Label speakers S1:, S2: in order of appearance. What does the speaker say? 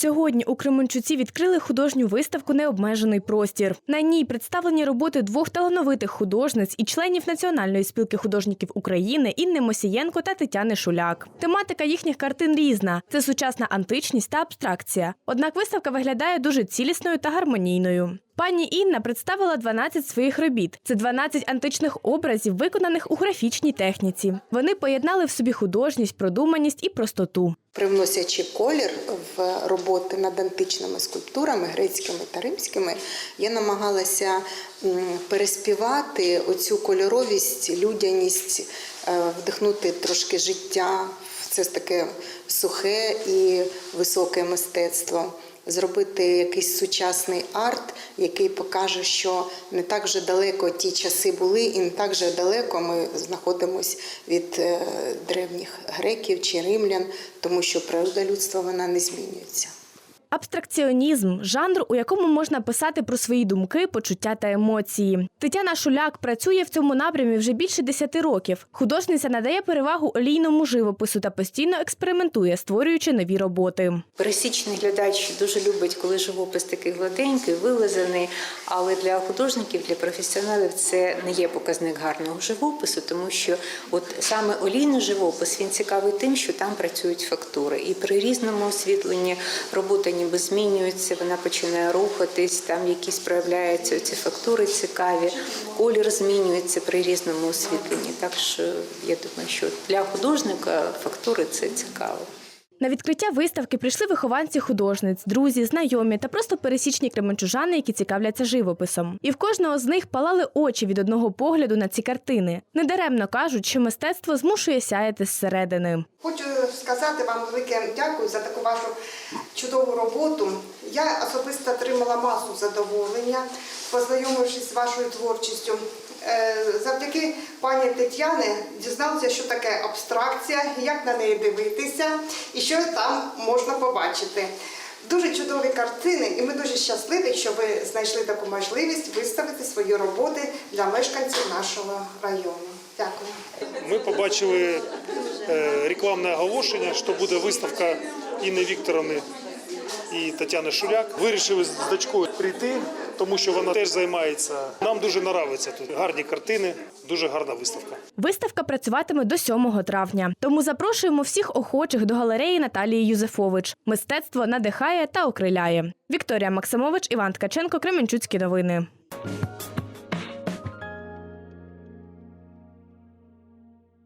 S1: Сьогодні у Кременчуці відкрили художню виставку Необмежений простір. На ній представлені роботи двох талановитих художниць і членів Національної спілки художників України Інни Мосієнко та Тетяни Шуляк. Тематика їхніх картин різна: це сучасна античність та абстракція. Однак виставка виглядає дуже цілісною та гармонійною. Пані Інна представила 12 своїх робіт. Це 12 античних образів, виконаних у графічній техніці. Вони поєднали в собі художність, продуманість і простоту.
S2: Привносячи колір в роботи над античними скульптурами, грецькими та римськими, я намагалася переспівати оцю кольоровість, людяність, е, вдихнути трошки життя це таке сухе і високе мистецтво. Зробити якийсь сучасний арт, який покаже, що не так вже далеко ті часи були, і не так же далеко ми знаходимося від е, древніх греків чи римлян, тому що природа людства вона не змінюється.
S1: Абстракціонізм жанр, у якому можна писати про свої думки, почуття та емоції. Тетяна Шуляк працює в цьому напрямі вже більше 10 років. Художниця надає перевагу олійному живопису та постійно експериментує, створюючи нові роботи.
S3: Пересічний глядач дуже любить, коли живопис такий гладенький, вилизаний. Але для художників, для професіоналів це не є показник гарного живопису, тому що от саме олійний живопис він цікавий тим, що там працюють фактури. І при різному освітленні робота ніби змінюється, вона починає рухатись, там якісь проявляються ці фактури цікаві, колір змінюється при різному освітленні. Так що я думаю, що для художника фактури це цікаво.
S1: На відкриття виставки прийшли вихованці художниць, друзі, знайомі та просто пересічні кременчужани, які цікавляться живописом. І в кожного з них палали очі від одного погляду на ці картини. Недаремно кажуть, що мистецтво змушує сяяти зсередини.
S4: Хочу сказати вам велике дякую за таку вашу чудову роботу. Я особисто отримала масу задоволення, познайомившись з вашою творчістю. Е, Завдяки пані Тетяни дізналася, що таке абстракція, як на неї дивитися і що там можна побачити. Дуже чудові картини, і ми дуже щасливі, що ви знайшли таку можливість виставити свої роботи для мешканців нашого району. Дякую.
S5: Ми побачили е, рекламне оголошення, що буде виставка Інни Вікторовни і Тетяни Шуляк. Вирішили з дочкою прийти, тому що вона теж займається. Нам дуже подобається тут. Гарні картини, дуже гарна виставка.
S1: Виставка працюватиме до 7 травня. Тому запрошуємо всіх охочих до галереї Наталії Юзефович. Мистецтво надихає та окриляє. Вікторія Максимович, Іван Ткаченко, Кременчуцькі новини.